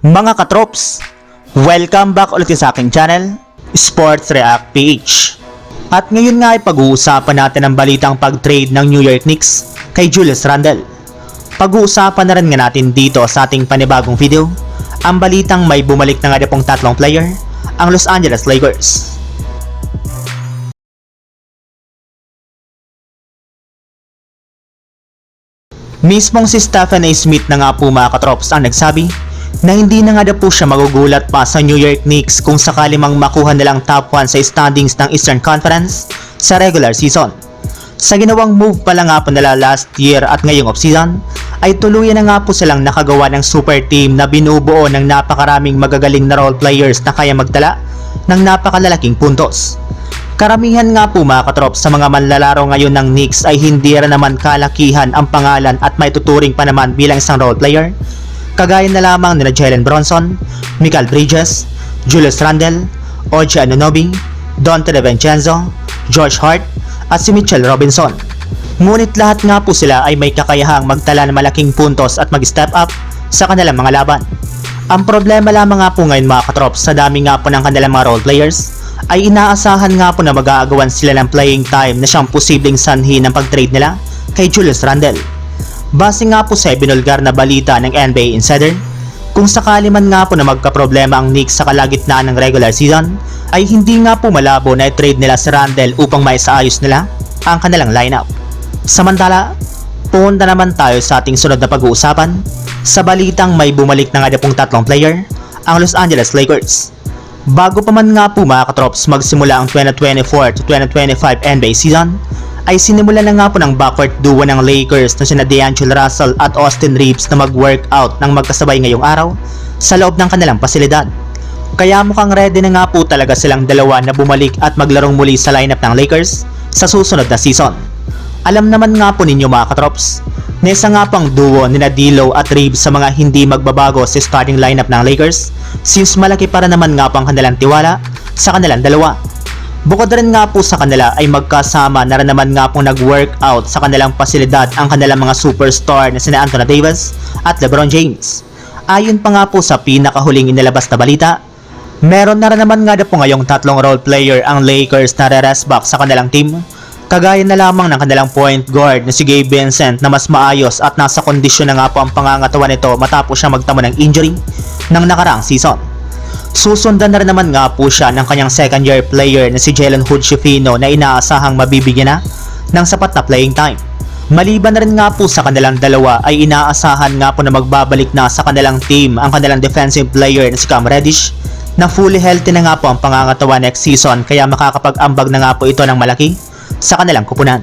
Mga katrops, welcome back ulit sa aking channel, Sports React PH. At ngayon nga ay pag-uusapan natin ang balitang pag-trade ng New York Knicks kay Julius Randle. Pag-uusapan na rin nga natin dito sa ating panibagong video, ang balitang may bumalik na nga pong tatlong player, ang Los Angeles Lakers. Mismong si Stephen A. Smith na nga po mga katrops ang nagsabi na hindi na nga daw po siya magugulat pa sa New York Knicks kung sakali mang makuha nilang top 1 sa standings ng Eastern Conference sa regular season. Sa ginawang move pa lang nga po nila last year at ngayong offseason, ay tuluyan na nga po silang nakagawa ng super team na binubuo ng napakaraming magagaling na role players na kaya magtala ng napakalalaking puntos. Karamihan nga po mga katrop sa mga manlalaro ngayon ng Knicks ay hindi rin naman kalakihan ang pangalan at may tuturing pa naman bilang isang role player. Kagaya na lamang nila Jalen Bronson, Michael Bridges, Julius Randle, OG Anunoby, Dante DiVincenzo, George Hart, at si Mitchell Robinson. Ngunit lahat nga po sila ay may kakayahang magtala ng malaking puntos at mag-step up sa kanilang mga laban. Ang problema lamang nga po ngayon mga katrops sa dami nga po ng kanilang mga role players ay inaasahan nga po na mag-aagawan sila ng playing time na siyang posibleng sanhi ng pag-trade nila kay Julius Randle. Base nga po sa binulgar na balita ng NBA Insider, kung sakali man nga po na magkaproblema ang Knicks sa kalagitnaan ng regular season, ay hindi nga po malabo na i-trade nila si Randle upang maisaayos nila ang kanilang lineup. Samantala, punta naman tayo sa ating sunod na pag-uusapan sa balitang may bumalik na nga pong tatlong player, ang Los Angeles Lakers. Bago pa man nga po mga katrops magsimula ang 2024 to 2025 NBA season, ay sinimula na nga po ng backcourt duo ng Lakers na sina D'Angelo Russell at Austin Reeves na mag-workout ng magkasabay ngayong araw sa loob ng kanilang pasilidad. Kaya mukhang ready na nga po talaga silang dalawa na bumalik at maglarong muli sa lineup ng Lakers sa susunod na season. Alam naman nga po ninyo mga katrops, na isa nga pang duo ni Nadilo at Reeves sa mga hindi magbabago sa starting lineup ng Lakers since malaki para naman nga po ang kanilang tiwala sa kanilang dalawa. Bukod rin nga po sa kanila ay magkasama na rin naman nga po nag-workout sa kanilang pasilidad ang kanilang mga superstar na sina Anthony Davis at LeBron James. Ayon pa nga po sa pinakahuling inilabas na balita, meron na rin naman nga na po ngayong tatlong role player ang Lakers na re-rest sa kanilang team Kagaya na lamang ng kanilang point guard na si Gabe Vincent na mas maayos at nasa kondisyon na nga po ang pangangatawan nito matapos siya magtamo ng injury ng nakaraang season. Susundan na rin naman nga po siya ng kanyang second year player na si Jalen Hood Schifino na inaasahang mabibigyan na ng sapat na playing time. Maliban na rin nga po sa kanilang dalawa ay inaasahan nga po na magbabalik na sa kanilang team ang kanilang defensive player na si Cam Reddish na fully healthy na nga po ang pangangatawan next season kaya makakapag-ambag na nga po ito ng malaki sa kanilang kupunan.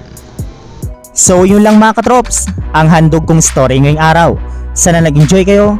So yun lang mga katrops, ang handog kong story ngayong araw. Sana nag-enjoy kayo,